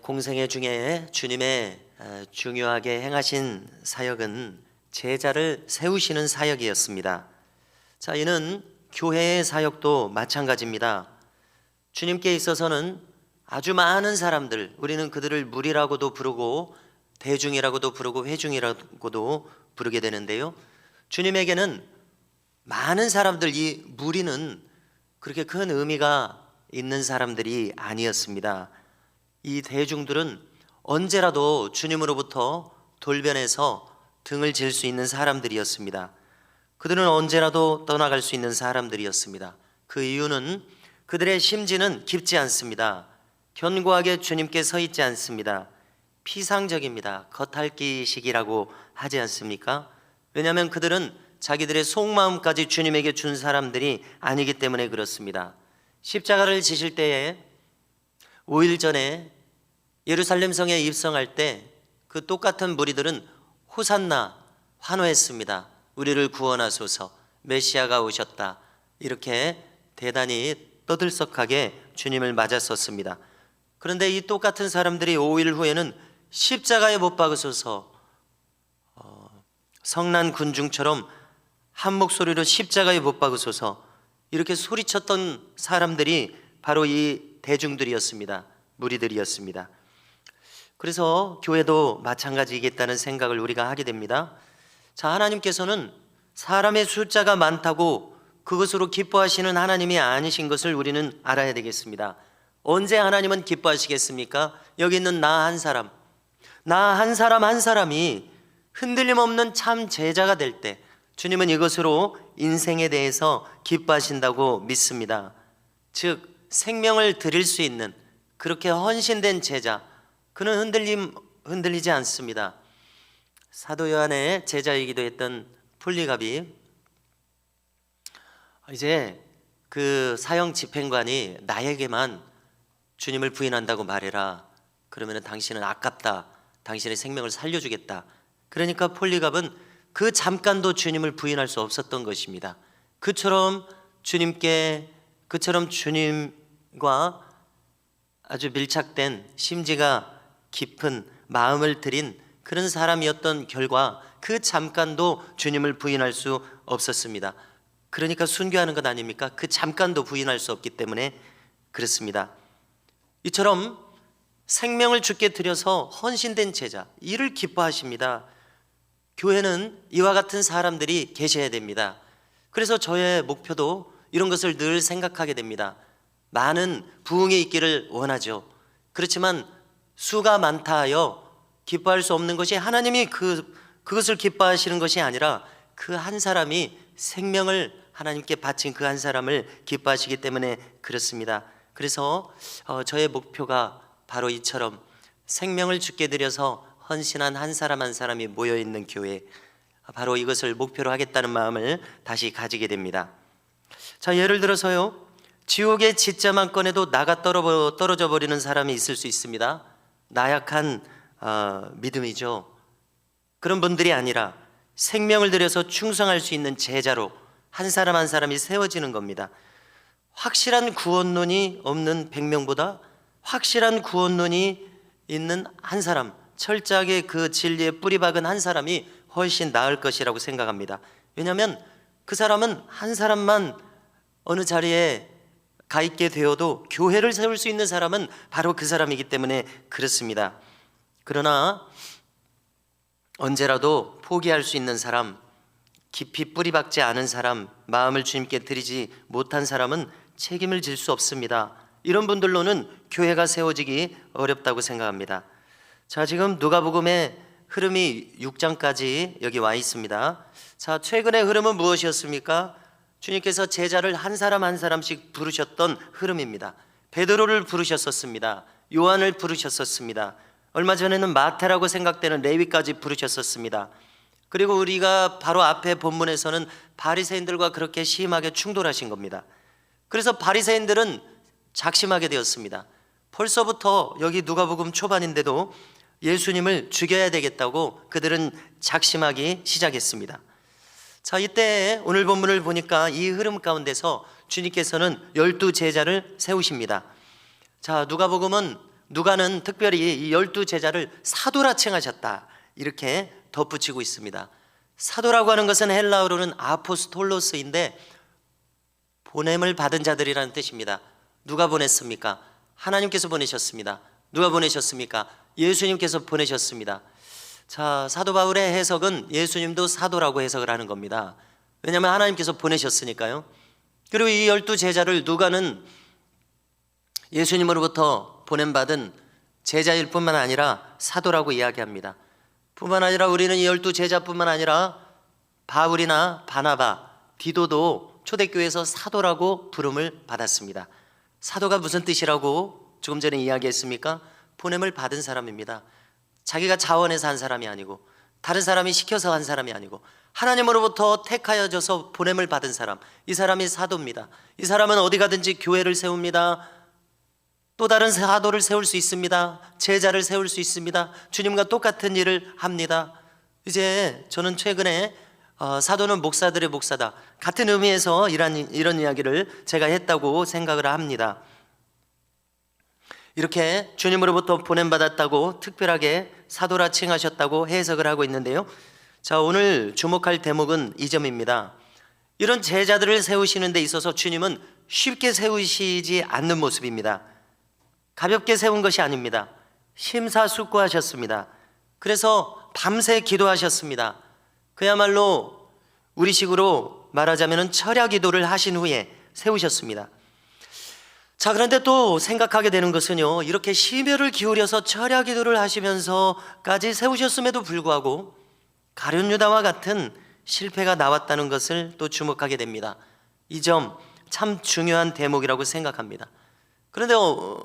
공생애 중에 주님의 어, 중요하게 행하신 사역은 제자를 세우시는 사역이었습니다. 자, 이는 교회의 사역도 마찬가지입니다. 주님께 있어서는 아주 많은 사람들, 우리는 그들을 무리라고도 부르고 대중이라고도 부르고 회중이라고도 부르게 되는데요. 주님에게는 많은 사람들 이 무리는 그렇게 큰 의미가 있는 사람들이 아니었습니다. 이 대중들은 언제라도 주님으로부터 돌변해서 등을 질 수 있는 사람들이었습니다. 그들은 언제라도 떠나갈 수 있는 사람들이었습니다. 그 이유는 그들의 심지는 깊지 않습니다. 견고하게 주님께 서 있지 않습니다. 피상적입니다. 겉핥기식이라고 하지 않습니까? 왜냐하면 그들은 자기들의 속마음까지 주님에게 준 사람들이 아니기 때문에 그렇습니다. 십자가를 지실 때에 5일 전에 예루살렘 성에 입성할 때 그 똑같은 무리들은 호산나 환호했습니다. 우리를 구원하소서 메시아가 오셨다. 이렇게 대단히 떠들썩하게 주님을 맞았었습니다. 그런데 이 똑같은 사람들이 5일 후에는 십자가에 못 박으소서 어, 성난 군중처럼 한 목소리로 십자가에 못 박으소서 이렇게 소리쳤던 사람들이 바로 이 대중들이었습니다. 무리들이었습니다. 그래서 교회도 마찬가지이겠다는 생각을 우리가 하게 됩니다. 자, 하나님께서는 사람의 숫자가 많다고 그것으로 기뻐하시는 하나님이 아니신 것을 우리는 알아야 되겠습니다. 언제 하나님은 기뻐하시겠습니까? 여기 있는 나 한 사람, 나 한 사람 한 사람이 흔들림 없는 참 제자가 될 때, 주님은 이것으로 인생에 대해서 기뻐하신다고 믿습니다. 즉, 생명을 드릴 수 있는 그렇게 헌신된 제자, 그는 흔들림 흔들리지 않습니다. 사도 요한의 제자이기도 했던 폴리갑이 이제 그 사형 집행관이 나에게만 주님을 부인한다고 말해라. 그러면 당신은 아깝다. 당신의 생명을 살려주겠다. 그러니까 폴리갑은 그 잠깐도 주님을 부인할 수 없었던 것입니다. 그처럼 주님께 그처럼 주님 과 아주 밀착된 심지가 깊은 마음을 들인 그런 사람이었던 결과 그 잠깐도 주님을 부인할 수 없었습니다. 그러니까 순교하는 것 아닙니까? 그 잠깐도 부인할 수 없기 때문에 그렇습니다. 이처럼 생명을 주께 드려서 헌신된 제자, 이를 기뻐하십니다. 교회는 이와 같은 사람들이 계셔야 됩니다. 그래서 저의 목표도 이런 것을 늘 생각하게 됩니다. 많은 부흥이 있기를 원하죠. 그렇지만 수가 많다 하여 기뻐할 수 없는 것이 하나님이 그 그것을 기뻐하시는 것이 아니라 그 한 사람이 생명을 하나님께 바친 그 한 사람을 기뻐하시기 때문에 그렇습니다. 그래서 어, 저의 목표가 바로 이처럼 생명을 주께 드려서 헌신한 한 사람 한 사람이 모여 있는 교회 바로 이것을 목표로 하겠다는 마음을 다시 가지게 됩니다. 자, 예를 들어서요. 지옥의 짓자만 꺼내도 나가 떨어- 떨어져 버리는 사람이 있을 수 있습니다. 나약한 어, 믿음이죠. 그런 분들이 아니라 생명을 들여서 충성할 수 있는 제자로 한 사람 한 사람이 세워지는 겁니다. 확실한 구원론이 없는 100명보다 확실한 구원론이 있는 한 사람, 철저하게 그 진리에 뿌리 박은 한 사람이 훨씬 나을 것이라고 생각합니다. 왜냐하면 그 사람은 한 사람만 어느 자리에 가 있게 되어도 교회를 세울 수 있는 사람은 바로 그 사람이기 때문에 그렇습니다. 그러나 언제라도 포기할 수 있는 사람, 깊이 뿌리 박지 않은 사람, 마음을 주님께 드리지 못한 사람은 책임을 질 수 없습니다. 이런 분들로는 교회가 세워지기 어렵다고 생각합니다. 자, 지금 누가복음의 흐름이 6장까지 여기 와 있습니다. 자, 최근의 흐름은 무엇이었습니까? 주님께서 제자를 한 사람 한 사람씩 부르셨던 흐름입니다. 베드로를 부르셨었습니다. 요한을 부르셨었습니다. 얼마 전에는 마태라고 생각되는 레위까지 부르셨었습니다. 그리고 우리가 바로 앞에 본문에서는 바리새인들과 그렇게 심하게 충돌하신 겁니다. 그래서 바리새인들은 작심하게 되었습니다. 벌써부터 여기 누가복음 초반인데도 예수님을 죽여야 되겠다고 그들은 작심하기 시작했습니다. 자, 이때 오늘 본문을 보니까 이 흐름 가운데서 주님께서는 열두 제자를 세우십니다. 자, 누가복음은 누가는 특별히 이 열두 제자를 사도라 칭하셨다. 이렇게 덧붙이고 있습니다. 사도라고 하는 것은 헬라어로는 아포스톨로스인데 보냄을 받은 자들이라는 뜻입니다. 누가 보냈습니까? 하나님께서 보내셨습니다. 누가 보내셨습니까? 예수님께서 보내셨습니다. 자, 사도 바울의 해석은 예수님도 사도라고 해석을 하는 겁니다. 왜냐하면 하나님께서 보내셨으니까요. 그리고 이 열두 제자를 누가는 예수님으로부터 보냄받은 제자일 뿐만 아니라 사도라고 이야기합니다. 뿐만 아니라 우리는 이 열두 제자뿐만 아니라 바울이나 바나바, 디도도 초대교회에서 사도라고 부름을 받았습니다. 사도가 무슨 뜻이라고 조금 전에 이야기했습니까? 보냄을 받은 사람입니다. 자기가 자원해서 한 사람이 아니고 다른 사람이 시켜서 한 사람이 아니고 하나님으로부터 택하여져서 보냄을 받은 사람. 이 사람이 사도입니다. 이 사람은 어디 가든지 교회를 세웁니다. 또 다른 사도를 세울 수 있습니다. 제자를 세울 수 있습니다. 주님과 똑같은 일을 합니다. 이제 저는 최근에 어, 사도는 목사들의 목사다. 같은 의미에서 이런, 이런 이야기를 제가 했다고 생각을 합니다. 이렇게 주님으로부터 보냄받았다고 특별하게 사도라 칭하셨다고 해석을 하고 있는데요. 자, 오늘 주목할 대목은 이 점입니다. 이런 제자들을 세우시는 데 있어서 주님은 쉽게 세우시지 않는 모습입니다. 가볍게 세운 것이 아닙니다. 심사숙고하셨습니다. 그래서 밤새 기도하셨습니다. 그야말로 우리식으로 말하자면 철야 기도를 하신 후에 세우셨습니다. 자, 그런데 또 생각하게 되는 것은요, 이렇게 심혈을 기울여서 철야 기도를 하시면서까지 세우셨음에도 불구하고 가룟 유다와 같은 실패가 나왔다는 것을 또 주목하게 됩니다. 이 점 참 중요한 대목이라고 생각합니다. 그런데 어,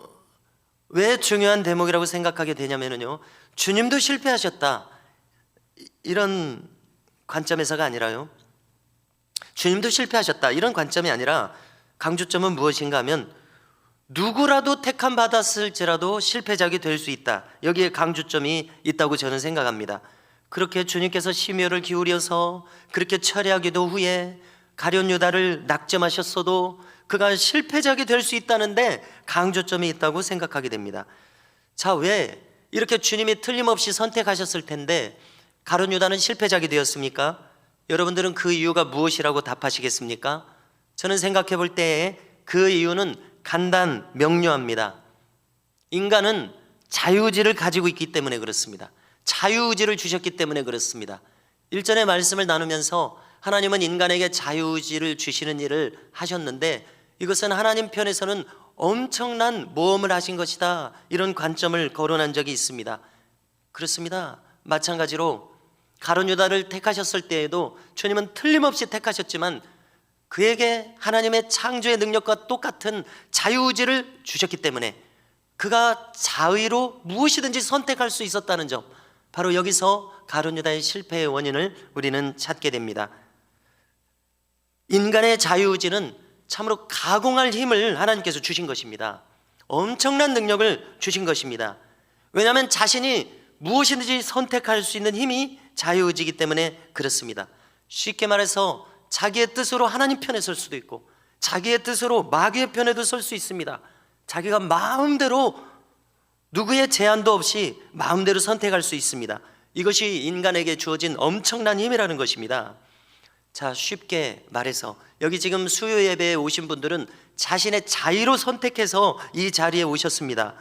왜 중요한 대목이라고 생각하게 되냐면요, 주님도 실패하셨다 이런 관점에서가 아니라요. 주님도 실패하셨다 이런 관점이 아니라 강조점은 무엇인가 하면 누구라도 택함 받았을지라도 실패작이 될 수 있다. 여기에 강조점이 있다고 저는 생각합니다. 그렇게 주님께서 심혈을 기울여서 그렇게 철야기도 후에 가련 유다를 낙점하셨어도 그가 실패작이 될 수 있다는데 강조점이 있다고 생각하게 됩니다. 자, 왜 이렇게 주님이 틀림없이 선택하셨을 텐데 가룟 유다는 실패작이 되었습니까? 여러분들은 그 이유가 무엇이라고 답하시겠습니까? 저는 생각해 볼때그 이유는 간단 명료합니다. 인간은 자유의지를 가지고 있기 때문에 그렇습니다. 자유의지를 주셨기 때문에 그렇습니다. 일전에 말씀을 나누면서 하나님은 인간에게 자유의지를 주시는 일을 하셨는데 이것은 하나님 편에서는 엄청난 모험을 하신 것이다. 이런 관점을 거론한 적이 있습니다. 그렇습니다. 마찬가지로 가론 유다를 택하셨을 때에도 주님은 틀림없이 택하셨지만 그에게 하나님의 창조의 능력과 똑같은 자유의지를 주셨기 때문에 그가 자의로 무엇이든지 선택할 수 있었다는 점 바로 여기서 가론 유다의 실패의 원인을 우리는 찾게 됩니다. 인간의 자유의지는 참으로 가공할 힘을 하나님께서 주신 것입니다. 엄청난 능력을 주신 것입니다. 왜냐하면 자신이 무엇이든지 선택할 수 있는 힘이 자유의지이기 때문에 그렇습니다. 쉽게 말해서 자기의 뜻으로 하나님 편에 설 수도 있고 자기의 뜻으로 마귀의 편에도 설 수 있습니다. 자기가 마음대로 누구의 제한도 없이 마음대로 선택할 수 있습니다. 이것이 인간에게 주어진 엄청난 힘이라는 것입니다. 자, 쉽게 말해서 여기 지금 수요 예배에 오신 분들은 자신의 자의로 선택해서 이 자리에 오셨습니다.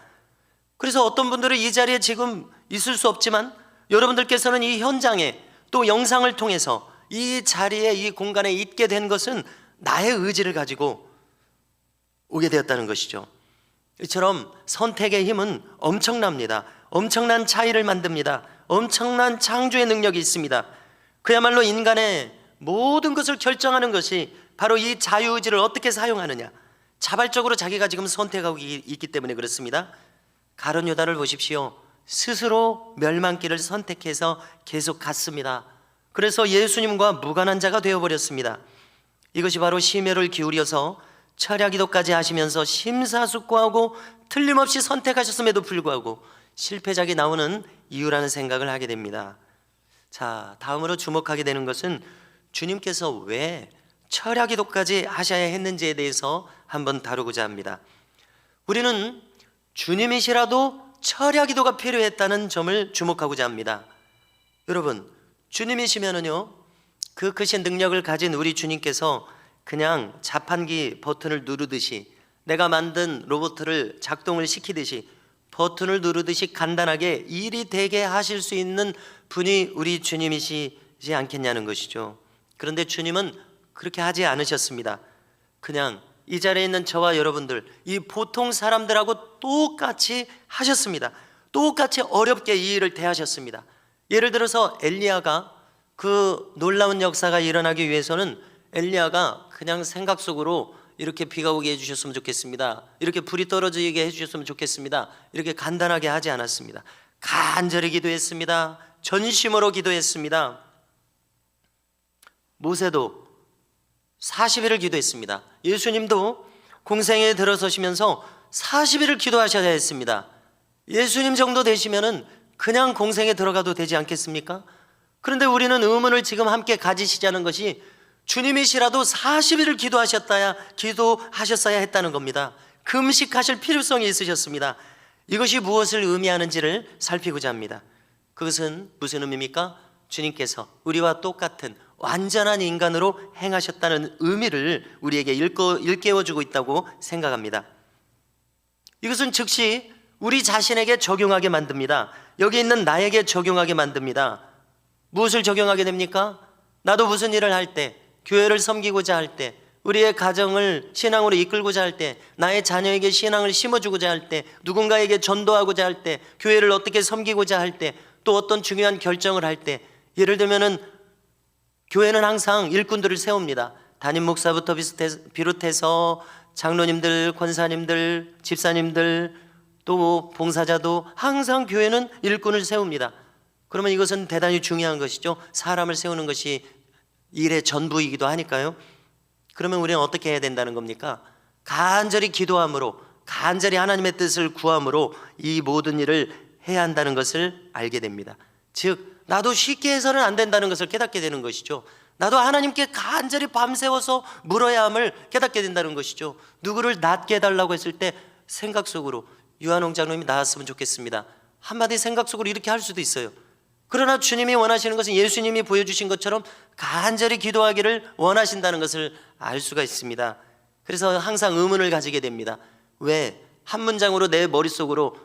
그래서 어떤 분들은 이 자리에 지금 있을 수 없지만 여러분들께서는 이 현장에 또 영상을 통해서 이 자리에 이 공간에 있게 된 것은 나의 의지를 가지고 오게 되었다는 것이죠. 이처럼 선택의 힘은 엄청납니다. 엄청난 차이를 만듭니다. 엄청난 창조의 능력이 있습니다. 그야말로 인간의 모든 것을 결정하는 것이 바로 이 자유의지를 어떻게 사용하느냐. 자발적으로 자기가 지금 선택하고 있기 때문에 그렇습니다. 가론 유다를 보십시오. 스스로 멸망길을 선택해서 계속 갔습니다. 그래서 예수님과 무관한 자가 되어버렸습니다. 이것이 바로 심혈을 기울여서 철야 기도까지 하시면서 심사숙고하고 틀림없이 선택하셨음에도 불구하고 실패작이 나오는 이유라는 생각을 하게 됩니다. 자, 다음으로 주목하게 되는 것은 주님께서 왜 철야 기도까지 하셔야 했는지에 대해서 한번 다루고자 합니다. 우리는 주님이시라도 철야 기도가 필요했다는 점을 주목하고자 합니다. 여러분, 주님이시면은요, 그 크신 능력을 가진 우리 주님께서 그냥 자판기 버튼을 누르듯이 내가 만든 로봇을 작동을 시키듯이 버튼을 누르듯이 간단하게 일이 되게 하실 수 있는 분이 우리 주님이시지 않겠냐는 것이죠. 그런데 주님은 그렇게 하지 않으셨습니다. 그냥 이 자리에 있는 저와 여러분들, 이 보통 사람들하고 똑같이 하셨습니다. 똑같이 어렵게 이 일을 대하셨습니다. 예를 들어서 엘리야가 그 놀라운 역사가 일어나기 위해서는 엘리야가 그냥 생각 속으로 이렇게 비가 오게 해주셨으면 좋겠습니다. 이렇게 불이 떨어지게 해주셨으면 좋겠습니다. 이렇게 간단하게 하지 않았습니다. 간절히 기도했습니다. 전심으로 기도했습니다. 모세도 40일을 기도했습니다. 예수님도 공생에 들어서시면서 40일을 기도하셔야 했습니다. 예수님 정도 되시면은 그냥 공생에 들어가도 되지 않겠습니까? 그런데 우리는 의문을 지금 함께 가지시자는 것이 주님이시라도 40일을 기도하셨다야 기도하셨어야 했다는 겁니다. 금식하실 필요성이 있으셨습니다. 이것이 무엇을 의미하는지를 살피고자 합니다. 그것은 무슨 의미입니까? 주님께서 우리와 똑같은 완전한 인간으로 행하셨다는 의미를 우리에게 일깨워, 일깨워주고 있다고 생각합니다. 이것은 즉시 우리 자신에게 적용하게 만듭니다. 여기 있는 나에게 적용하게 만듭니다. 무엇을 적용하게 됩니까? 나도 무슨 일을 할 때, 교회를 섬기고자 할 때, 우리의 가정을 신앙으로 이끌고자 할 때, 나의 자녀에게 신앙을 심어주고자 할 때, 누군가에게 전도하고자 할 때, 교회를 어떻게 섬기고자 할 때, 또 어떤 중요한 결정을 할 때, 예를 들면은 교회는 항상 일꾼들을 세웁니다. 담임 목사부터 비롯해서 장로님들, 권사님들, 집사님들, 또 봉사자도 항상 교회는 일꾼을 세웁니다. 그러면 이것은 대단히 중요한 것이죠. 사람을 세우는 것이 일의 전부이기도 하니까요. 그러면 우리는 어떻게 해야 된다는 겁니까? 간절히 기도함으로, 간절히 하나님의 뜻을 구함으로 이 모든 일을 해야 한다는 것을 알게 됩니다. 즉, 나도 쉽게 해서는 안 된다는 것을 깨닫게 되는 것이죠. 나도 하나님께 간절히 밤새워서 물어야 함을 깨닫게 된다는 것이죠. 누구를 낫게 해달라고 했을 때 생각 속으로 유한홍 장로님이 나았으면 좋겠습니다. 한마디 생각 속으로 이렇게 할 수도 있어요. 그러나 주님이 원하시는 것은 예수님이 보여주신 것처럼 간절히 기도하기를 원하신다는 것을 알 수가 있습니다. 그래서 항상 의문을 가지게 됩니다. 왜? 한 문장으로 내 머릿속으로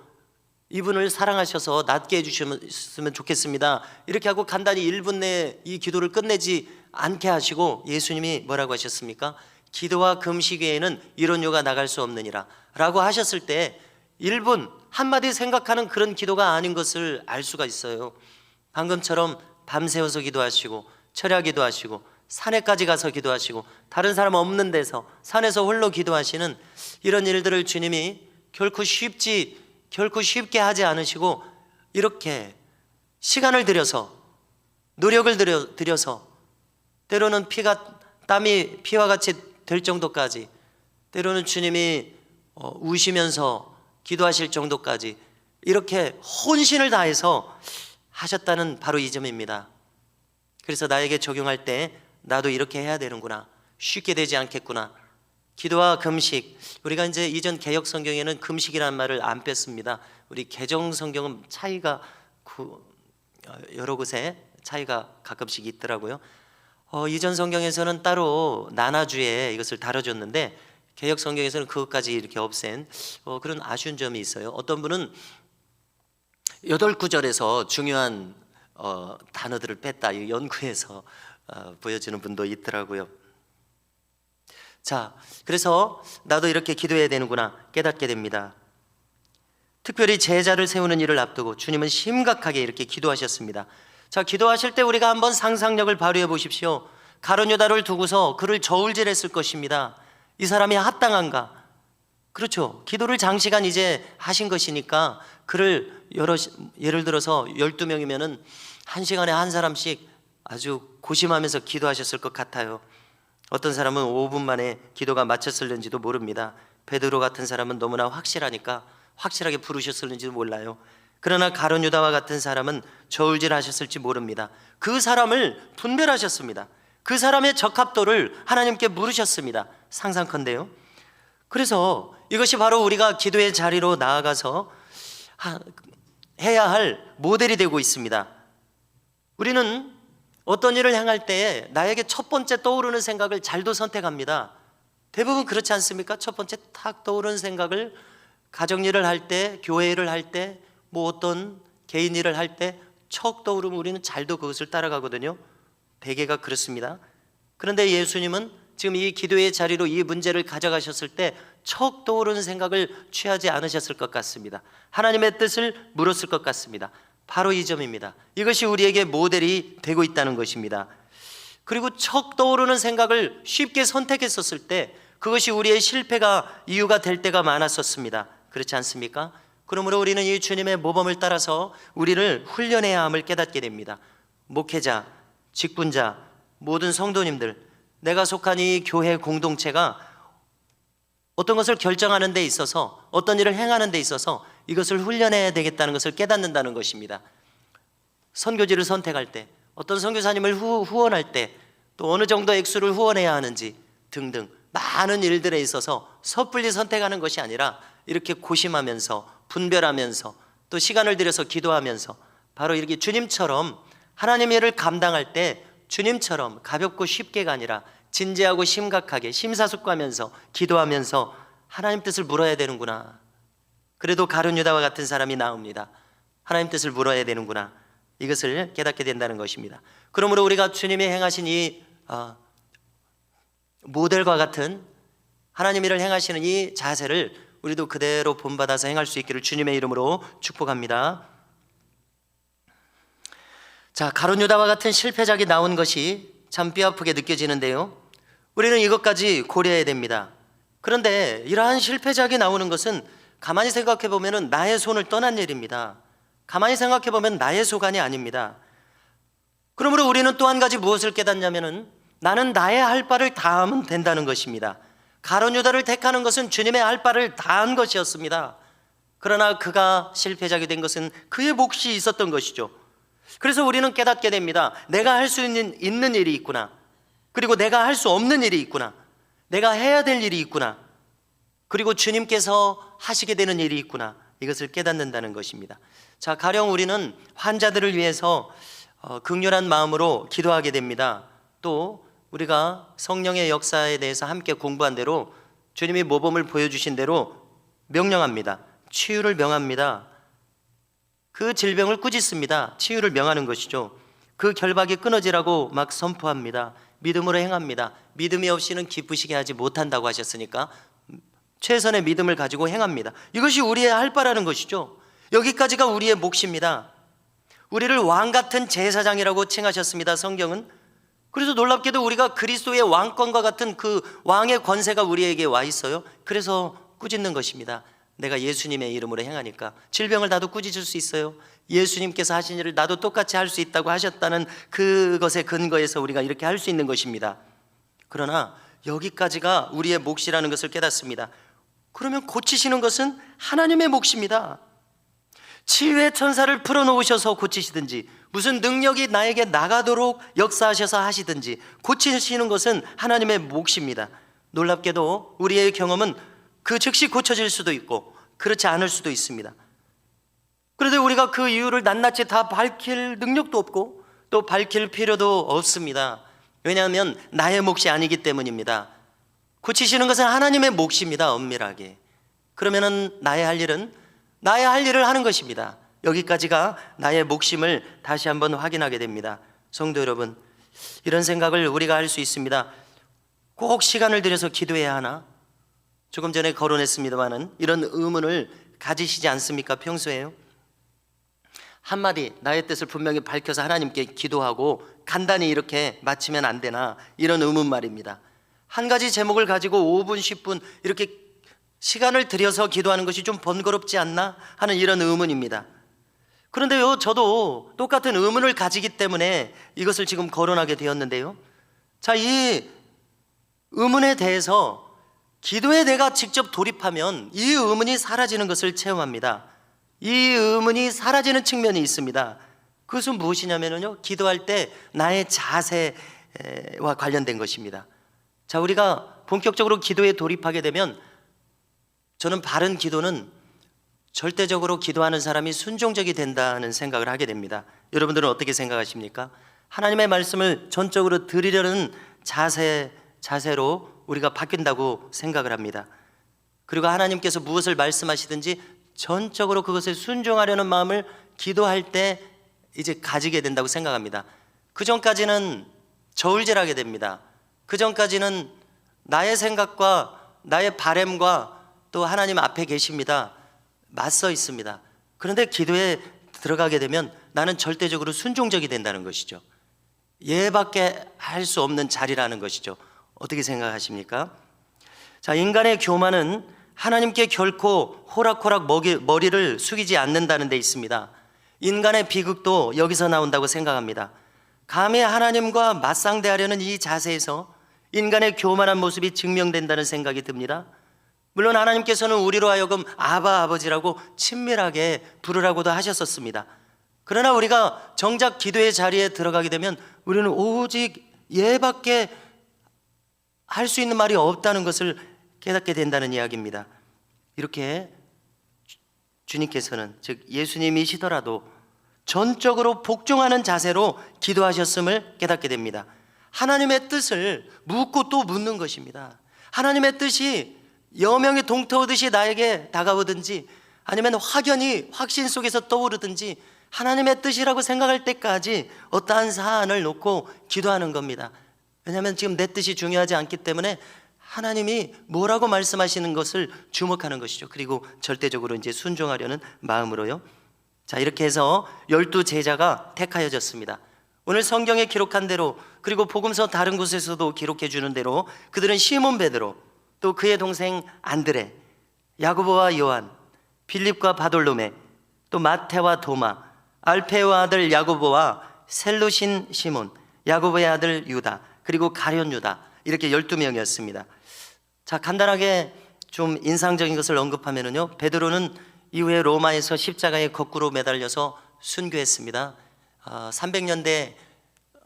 이분을 사랑하셔서 낫게 해주셨으면 좋겠습니다. 이렇게 하고 간단히 1분 내에 이 기도를 끝내지 않게 하시고 예수님이 뭐라고 하셨습니까? 기도와 금식 외에는 이런 요가 나갈 수 없느니라 라고 하셨을 때 1분 한마디 생각하는 그런 기도가 아닌 것을 알 수가 있어요. 방금처럼 밤새워서 기도하시고 철야 기도하시고 산에까지 가서 기도하시고 다른 사람 없는 데서 산에서 홀로 기도하시는 이런 일들을 주님이 결코 쉽지 결코 쉽게 하지 않으시고 이렇게 시간을 들여서 노력을 들여, 들여서 때로는 피가 땀이 피와 같이 될 정도까지 때로는 주님이 어, 우시면서 기도하실 정도까지 이렇게 혼신을 다해서 하셨다는 바로 이 점입니다. 그래서 나에게 적용할 때 나도 이렇게 해야 되는구나. 쉽게 되지 않겠구나. 기도와 금식. 우리가 이제 이전 개혁 성경에는 금식이라는 말을 안 뺐습니다. 우리 개정 성경은 차이가 구- 어, 여러 곳에 차이가 가끔씩 있더라고요. 어, 이전 성경에서는 따로 나나주에 이것을 다뤄줬는데 개혁 성경에서는 그것까지 이렇게 없앤 어, 그런 아쉬운 점이 있어요. 어떤 분은 여덟 구절에서 중요한 어, 단어들을 뺐다 이 연구에서 어, 보여주는 분도 있더라고요. 자, 그래서 나도 이렇게 기도해야 되는구나 깨닫게 됩니다. 특별히 제자를 세우는 일을 앞두고 주님은 심각하게 이렇게 기도하셨습니다. 자, 기도하실 때 우리가 한번 상상력을 발휘해 보십시오. 가론 유다를 두고서 그를 저울질했을 것입니다. 이 사람이 합당한가? 그렇죠. 기도를 장시간 이제 하신 것이니까 그를 여러 시- 예를 들어서 12명이면은 한 시간에 한 사람씩 아주 고심하면서 기도하셨을 것 같아요. 어떤 사람은 5분 만에 기도가 마쳤을는지도 모릅니다. 베드로 같은 사람은 너무나 확실하니까 확실하게 부르셨을는지도 몰라요. 그러나 가론 유다와 같은 사람은 저울질 하셨을지 모릅니다. 그 사람을 분별하셨습니다. 그 사람의 적합도를 하나님께 물으셨습니다. 상상컨대요. 그래서 이것이 바로 우리가 기도의 자리로 나아가서 하- 해야 할 모델이 되고 있습니다. 우리는 어떤 일을 행할 때에 나에게 첫 번째 떠오르는 생각을 잘도 선택합니다. 대부분 그렇지 않습니까? 첫 번째 탁 떠오르는 생각을 가정 일을 할 때, 교회 일을 할 때, 뭐 어떤 개인 일을 할 때 척 떠오르면 우리는 잘도 그것을 따라가거든요. 대개가 그렇습니다. 그런데 예수님은 지금 이 기도의 자리로 이 문제를 가져가셨을 때 척 떠오르는 생각을 취하지 않으셨을 것 같습니다. 하나님의 뜻을 물었을 것 같습니다. 바로 이 점입니다. 이것이 우리에게 모델이 되고 있다는 것입니다. 그리고 척 떠오르는 생각을 쉽게 선택했었을 때 그것이 우리의 실패가 이유가 될 때가 많았었습니다. 그렇지 않습니까? 그러므로 우리는 이 주님의 모범을 따라서 우리를 훈련해야 함을 깨닫게 됩니다. 목회자, 직분자, 모든 성도님들, 내가 속한 이 교회 공동체가 어떤 것을 결정하는 데 있어서 어떤 일을 행하는 데 있어서 이것을 훈련해야 되겠다는 것을 깨닫는다는 것입니다. 선교지를 선택할 때 어떤 선교사님을 후, 후원할 때 또 어느 정도 액수를 후원해야 하는지 등등 많은 일들에 있어서 섣불리 선택하는 것이 아니라 이렇게 고심하면서 분별하면서 또 시간을 들여서 기도하면서 바로 이렇게 주님처럼 하나님의 일을 감당할 때 주님처럼 가볍고 쉽게가 아니라 진지하고 심각하게 심사숙고하면서 기도하면서 하나님 뜻을 물어야 되는구나. 그래도 가룟 유다와 같은 사람이 나옵니다. 하나님 뜻을 물어야 되는구나. 이것을 깨닫게 된다는 것입니다. 그러므로 우리가 주님이 행하신 이 어, 모델과 같은 하나님 일을 행하시는 이 자세를 우리도 그대로 본받아서 행할 수 있기를 주님의 이름으로 축복합니다. 자, 가론 유다와 같은 실패작이 나온 것이 참 뼈아프게 느껴지는데요. 우리는 이것까지 고려해야 됩니다. 그런데 이러한 실패작이 나오는 것은 가만히 생각해 보면은 나의 손을 떠난 일입니다. 가만히 생각해 보면 나의 소관이 아닙니다. 그러므로 우리는 또 한 가지 무엇을 깨닫냐면은 나는 나의 할 바를 다 하면 된다는 것입니다. 가론 유다를 택하는 것은 주님의 할 바를 다한 것이었습니다. 그러나 그가 실패작이 된 것은 그의 몫이 있었던 것이죠. 그래서 우리는 깨닫게 됩니다. 내가 할 수 있는, 있는 일이 있구나. 그리고 내가 할 수 없는 일이 있구나. 내가 해야 될 일이 있구나. 그리고 주님께서 하시게 되는 일이 있구나. 이것을 깨닫는다는 것입니다. 자, 가령 우리는 환자들을 위해서 어, 극렬한 마음으로 기도하게 됩니다. 또 우리가 성령의 역사에 대해서 함께 공부한 대로 주님이 모범을 보여주신 대로 명령합니다. 치유를 명합니다. 그 질병을 꾸짖습니다. 치유를 명하는 것이죠. 그 결박이 끊어지라고 막 선포합니다. 믿음으로 행합니다. 믿음이 없이는 기쁘시게 하지 못한다고 하셨으니까 최선의 믿음을 가지고 행합니다. 이것이 우리의 할 바라는 것이죠. 여기까지가 우리의 몫입니다. 우리를 왕 같은 제사장이라고 칭하셨습니다. 성경은. 그래서 놀랍게도 우리가 그리스도의 왕권과 같은 그 왕의 권세가 우리에게 와 있어요. 그래서 꾸짖는 것입니다. 내가 예수님의 이름으로 행하니까 질병을 나도 꾸짖을 수 있어요. 예수님께서 하신 일을 나도 똑같이 할 수 있다고 하셨다는 그것에 근거해서 우리가 이렇게 할 수 있는 것입니다. 그러나 여기까지가 우리의 몫이라는 것을 깨닫습니다. 그러면 고치시는 것은 하나님의 몫입니다. 치유의 천사를 풀어놓으셔서 고치시든지 무슨 능력이 나에게 나가도록 역사하셔서 하시든지 고치시는 것은 하나님의 몫입니다. 놀랍게도 우리의 경험은 그 즉시 고쳐질 수도 있고 그렇지 않을 수도 있습니다. 그런데 우리가 그 이유를 낱낱이 다 밝힐 능력도 없고 또 밝힐 필요도 없습니다. 왜냐하면 나의 몫이 아니기 때문입니다. 고치시는 것은 하나님의 몫입니다. 엄밀하게. 그러면은 나의 할 일은 나의 할 일을 하는 것입니다. 여기까지가 나의 몫임을 다시 한번 확인하게 됩니다. 성도 여러분, 이런 생각을 우리가 할 수 있습니다. 꼭 시간을 들여서 기도해야 하나? 조금 전에 거론했습니다만은 이런 의문을 가지시지 않습니까? 평소에요? 한마디 나의 뜻을 분명히 밝혀서 하나님께 기도하고 간단히 이렇게 마치면 안 되나 이런 의문 말입니다. 한 가지 제목을 가지고 5분, 10분 이렇게 시간을 들여서 기도하는 것이 좀 번거롭지 않나 하는 이런 의문입니다. 그런데요, 저도 똑같은 의문을 가지기 때문에 이것을 지금 거론하게 되었는데요. 자, 이 의문에 대해서 기도에 내가 직접 돌입하면 이 의문이 사라지는 것을 체험합니다. 이 의문이 사라지는 측면이 있습니다. 그것은 무엇이냐면요. 기도할 때 나의 자세와 관련된 것입니다. 자, 우리가 본격적으로 기도에 돌입하게 되면 저는 바른 기도는 절대적으로 기도하는 사람이 순종적이 된다는 생각을 하게 됩니다. 여러분들은 어떻게 생각하십니까? 하나님의 말씀을 전적으로 드리려는 자세 자세로 우리가 바뀐다고 생각을 합니다. 그리고 하나님께서 무엇을 말씀하시든지 전적으로 그것을 순종하려는 마음을 기도할 때 이제 가지게 된다고 생각합니다. 그 전까지는 저울질하게 됩니다. 그 전까지는 나의 생각과 나의 바램과 또 하나님 앞에 계십니다. 맞서 있습니다. 그런데 기도에 들어가게 되면 나는 절대적으로 순종적이 된다는 것이죠. 얘밖에 할 수 없는 자리라는 것이죠. 어떻게 생각하십니까? 자, 인간의 교만은 하나님께 결코 호락호락 머리를 숙이지 않는다는 데 있습니다. 인간의 비극도 여기서 나온다고 생각합니다. 감히 하나님과 맞상대하려는 이 자세에서 인간의 교만한 모습이 증명된다는 생각이 듭니다. 물론 하나님께서는 우리로 하여금 아바 아버지라고 친밀하게 부르라고도 하셨었습니다. 그러나 우리가 정작 기도의 자리에 들어가게 되면 우리는 오직 얘밖에 할 수 있는 말이 없다는 것을 깨닫게 된다는 이야기입니다. 이렇게 주- 주님께서는 즉 예수님이시더라도 전적으로 복종하는 자세로 기도하셨음을 깨닫게 됩니다. 하나님의 뜻을 묻고 또 묻는 것입니다. 하나님의 뜻이 여명이 동터오듯이 나에게 다가오든지 아니면 확연히 확신 속에서 떠오르든지 하나님의 뜻이라고 생각할 때까지 어떠한 사안을 놓고 기도하는 겁니다. 왜냐하면 지금 내 뜻이 중요하지 않기 때문에 하나님이 뭐라고 말씀하시는 것을 주목하는 것이죠. 그리고 절대적으로 이제 순종하려는 마음으로요. 자, 이렇게 해서 열두 제자가 택하여졌습니다. 오늘 성경에 기록한 대로 그리고 복음서 다른 곳에서도 기록해 주는 대로 그들은 시몬 베드로 또 그의 동생 안드레, 야고보와 요한, 빌립과 바돌로메, 또 마테와 도마, 알페와 아들 야고보와 셀루신 시몬, 야고보의 아들 유다, 그리고 가련 유다 이렇게 12명이었습니다. 자, 간단하게 좀 인상적인 것을 언급하면은요. 베드로는 이후에 로마에서 십자가에 거꾸로 매달려서 순교했습니다. 어, 300년대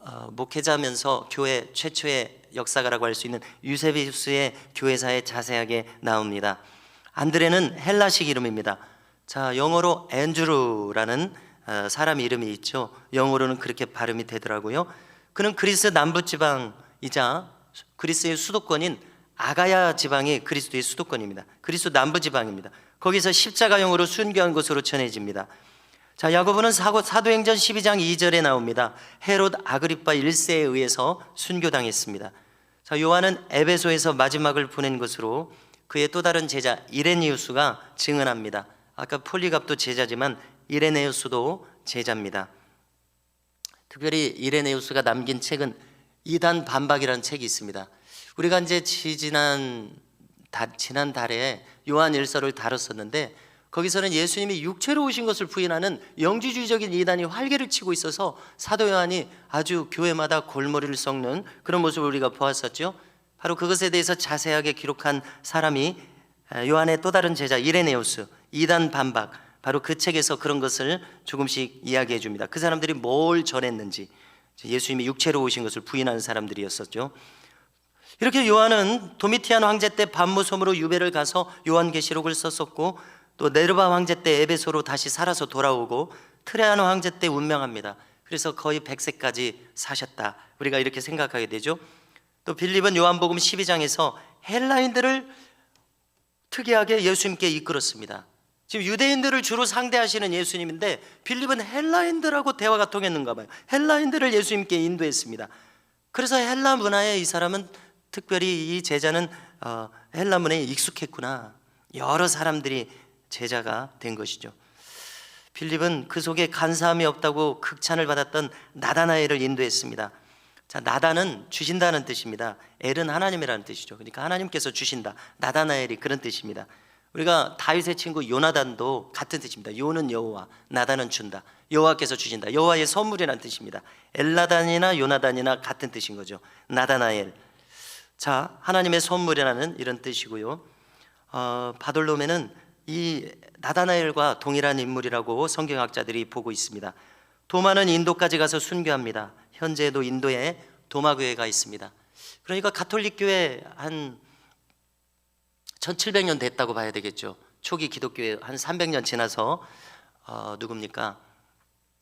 어, 목회자면서 교회 최초의 역사가라고 할 수 있는 유세비우스의 교회사에 자세하게 나옵니다. 안드레는 헬라식 이름입니다. 자, 영어로 앤드루라는 어, 사람 이름이 있죠. 영어로는 그렇게 발음이 되더라고요. 그는 그리스 남부 지방이자 그리스의 수도권인 아가야 지방이 그리스도의 수도권입니다. 그리스 남부 지방입니다. 거기서 십자가형으로 순교한 것으로 전해집니다. 자, 야고보는 사고 사도행전 12장 2절에 나옵니다. 헤롯 아그리파 1세에 의해서 순교당했습니다. 자, 요한은 에베소에서 마지막을 보낸 것으로 그의 또 다른 제자 이레니우스가 증언합니다. 아까 폴리갑도 제자지만 이레네우스도 제자입니다. 특별히 이레네우스가 남긴 책은 이단 반박이라는 책이 있습니다. 우리가 이제 지난 다, 지난 달에 요한 일서를 다뤘었는데 거기서는 예수님이 육체로 오신 것을 부인하는 영지주의적인 이단이 활개를 치고 있어서 사도 요한이 아주 교회마다 골머리를 썩는 그런 모습을 우리가 보았었죠. 바로 그것에 대해서 자세하게 기록한 사람이 요한의 또 다른 제자 이레네우스 이단 반박 바로 그 책에서 그런 것을 조금씩 이야기해 줍니다. 그 사람들이 뭘 전했는지 예수님이 육체로 오신 것을 부인하는 사람들이었었죠. 이렇게 요한은 도미티안 황제 때 반모섬으로 유배를 가서 요한계시록을 썼었고 또 네르바 황제 때 에베소로 다시 살아서 돌아오고 트레아노 황제 때 운명합니다. 그래서 거의 100세까지 사셨다. 우리가 이렇게 생각하게 되죠. 또 빌립은 요한복음 12장에서 헬라인들을 특이하게 예수님께 이끌었습니다. 지금 유대인들을 주로 상대하시는 예수님인데 빌립은 헬라인들하고 대화가 통했는가 봐요. 헬라인들을 예수님께 인도했습니다. 그래서 헬라 문화에 이 사람은 특별히 이 제자는 어, 헬라 문화에 익숙했구나. 여러 사람들이 제자가 된 것이죠. 필립은 그 속에 간사함이 없다고 극찬을 받았던 나다나엘을 인도했습니다. 자, 나다는 주신다는 뜻입니다. 엘은 하나님이라는 뜻이죠. 그러니까 하나님께서 주신다. 나다나엘이 그런 뜻입니다. 우리가 다윗의 친구 요나단도 같은 뜻입니다. 요는 여호와, 나단은 준다. 여호와께서 주신다. 여호와의 선물이라는 뜻입니다. 엘나단이나 요나단이나 같은 뜻인 거죠. 나다나엘. 자, 하나님의 선물이라는 이런 뜻이고요. 어, 바돌로메는 이 나다나엘과 동일한 인물이라고 성경학자들이 보고 있습니다. 도마는 인도까지 가서 순교합니다. 현재도 인도에 도마 교회가 있습니다. 그러니까 가톨릭 교회 한 1700년 됐다고 봐야 되겠죠. 초기 기독교에 한 300년 지나서 어, 누굽니까?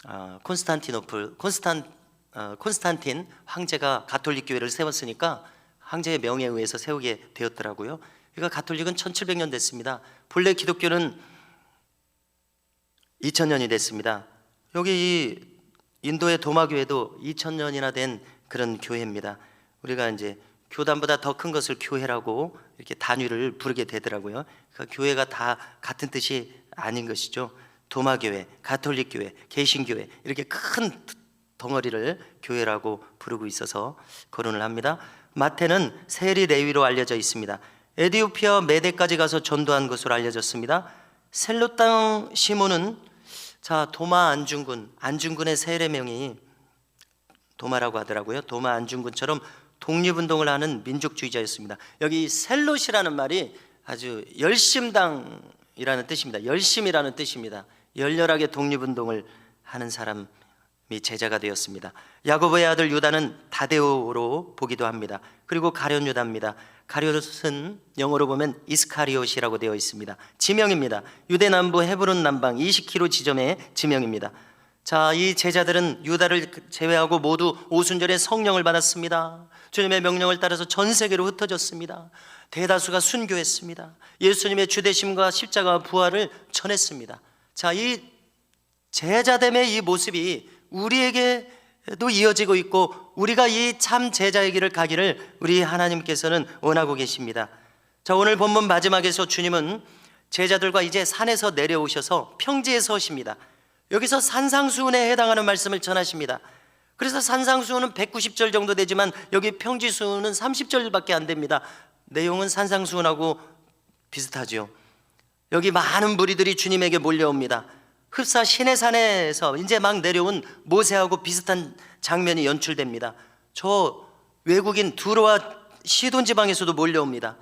어, 콘스탄티노플 콘스탄 어, 콘스탄틴 황제가 가톨릭 교회를 세웠으니까 황제의 명에 의해서 세우게 되었더라고요. 그러니까 가톨릭은 1700년 됐습니다. 본래 기독교는 2000년이 됐습니다. 여기 이 인도의 도마 교회도 2000년이나 된 그런 교회입니다. 우리가 이제 교단보다 더 큰 것을 교회라고 이렇게 단위를 부르게 되더라고요. 그 교회가 다 같은 뜻이 아닌 것이죠. 도마 교회, 가톨릭 교회, 개신 교회 이렇게 큰 덩어리를 교회라고 부르고 있어서 거론을 합니다. 마태는 세리 레위로 알려져 있습니다. 에디오피아 메대까지 가서 전도한 것으로 알려졌습니다. 셀로 땅 시몬은 자 도마 안중근 안중근의 세례명이 도마라고 하더라고요. 도마 안중근처럼 독립운동을 하는 민족주의자였습니다. 여기 셀롯이라는 말이 아주 열심당이라는 뜻입니다. 열심이라는 뜻입니다. 열렬하게 독립운동을 하는 사람이 제자가 되었습니다. 야고보의 아들 유다는 다데오로 보기도 합니다. 그리고 가룟 유다입니다. 가룟은 영어로 보면 이스카리옷이라고 되어 있습니다. 지명입니다. 유대 남부 헤브론 남방 20km 지점의 지명입니다. 자, 이 제자들은 유다를 제외하고 모두 오순절에 성령을 받았습니다. 주님의 명령을 따라서 전 세계로 흩어졌습니다. 대다수가 순교했습니다. 예수님의 주대심과 십자가 부활을 전했습니다. 자, 이 제자됨의 이 모습이 우리에게도 이어지고 있고 우리가 이 참 제자의 길을 가기를 우리 하나님께서는 원하고 계십니다. 자, 오늘 본문 마지막에서 주님은 제자들과 이제 산에서 내려오셔서 평지에 서십니다. 여기서 산상수훈에 해당하는 말씀을 전하십니다. 그래서 산상수훈은 190절 정도 되지만 여기 평지수훈은 30절밖에 안 됩니다. 내용은 산상수훈하고 비슷하죠. 여기 많은 무리들이 주님에게 몰려옵니다. 흡사 시내산에서 이제 막 내려온 모세하고 비슷한 장면이 연출됩니다. 저 외국인 두로와 시돈 지방에서도 몰려옵니다.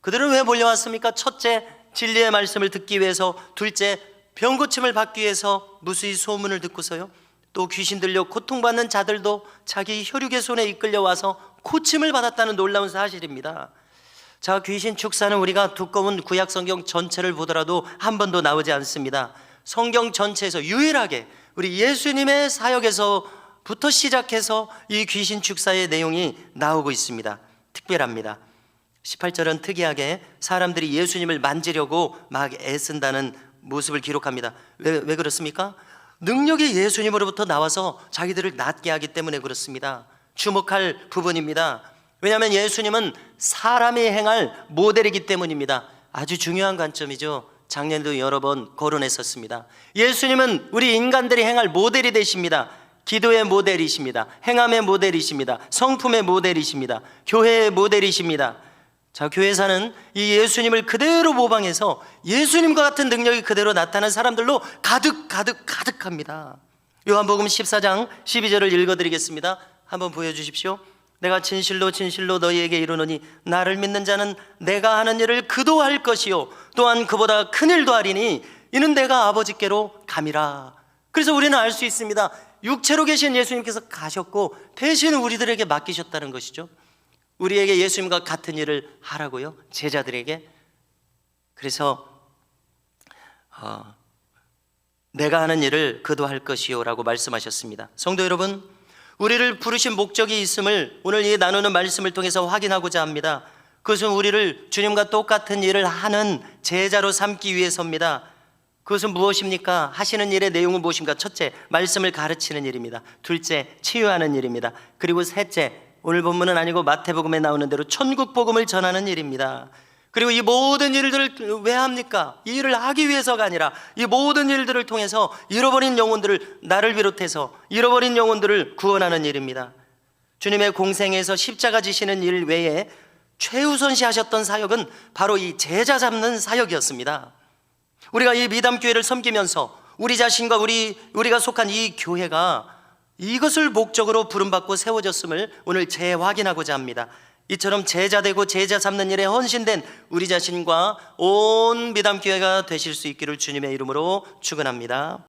그들은 왜 몰려왔습니까? 첫째, 진리의 말씀을 듣기 위해서, 둘째, 병 고침을 받기 위해서 무수히 소문을 듣고서요. 또 귀신 들려 고통받는 자들도 자기 혈육의 손에 이끌려 와서 고침을 받았다는 놀라운 사실입니다. 자, 귀신 축사는 우리가 두꺼운 구약 성경 전체를 보더라도 한 번도 나오지 않습니다. 성경 전체에서 유일하게 우리 예수님의 사역에서부터 시작해서 이 귀신 축사의 내용이 나오고 있습니다. 특별합니다. 18절은 특이하게 사람들이 예수님을 만지려고 막 애쓴다는 모습을 기록합니다. 왜, 왜 그렇습니까? 능력이 예수님으로부터 나와서 자기들을 낫게 하기 때문에 그렇습니다. 주목할 부분입니다. 왜냐하면 예수님은 사람이 행할 모델이기 때문입니다. 아주 중요한 관점이죠. 작년에도 여러 번 거론했었습니다. 예수님은 우리 인간들이 행할 모델이 되십니다. 기도의 모델이십니다. 행함의 모델이십니다. 성품의 모델이십니다. 교회의 모델이십니다. 자, 교회사는 이 예수님을 그대로 모방해서 예수님과 같은 능력이 그대로 나타난 사람들로 가득 가득 가득합니다. 요한복음 14장 12절을 읽어 드리겠습니다. 한번 보여 주십시오. 내가 진실로 진실로 너희에게 이르노니 나를 믿는 자는 내가 하는 일을 그도 할 것이요 또한 그보다 큰 일도 하리니 이는 내가 아버지께로 감이라. 그래서 우리는 알 수 있습니다. 육체로 계신 예수님께서 가셨고 대신 우리들에게 맡기셨다는 것이죠. 우리에게 예수님과 같은 일을 하라고요. 제자들에게. 그래서 어, 내가 하는 일을 그도 할 것이요라고 말씀하셨습니다. 성도 여러분, 우리를 부르신 목적이 있음을 오늘 이 나누는 말씀을 통해서 확인하고자 합니다. 그것은 우리를 주님과 똑같은 일을 하는 제자로 삼기 위해서입니다. 그것은 무엇입니까? 하시는 일의 내용은 무엇입니까? 첫째, 말씀을 가르치는 일입니다. 둘째, 치유하는 일입니다. 그리고 셋째, 오늘 본문은 아니고 마태복음에 나오는 대로 천국 복음을 전하는 일입니다. 그리고 이 모든 일들을 왜 합니까? 이 일을 하기 위해서가 아니라 이 모든 일들을 통해서 잃어버린 영혼들을 나를 비롯해서 잃어버린 영혼들을 구원하는 일입니다. 주님의 공생에서 십자가 지시는 일 외에 최우선시 하셨던 사역은 바로 이 제자 잡는 사역이었습니다. 우리가 이 미담 교회를 섬기면서 우리 자신과 우리 우리가 속한 이 교회가 이것을 목적으로 부름받고 세워졌음을 오늘 재확인하고자 합니다. 이처럼 제자 되고 제자 삼는 일에 헌신된 우리 자신과 온 미담교회가 되실 수 있기를 주님의 이름으로 축원합니다.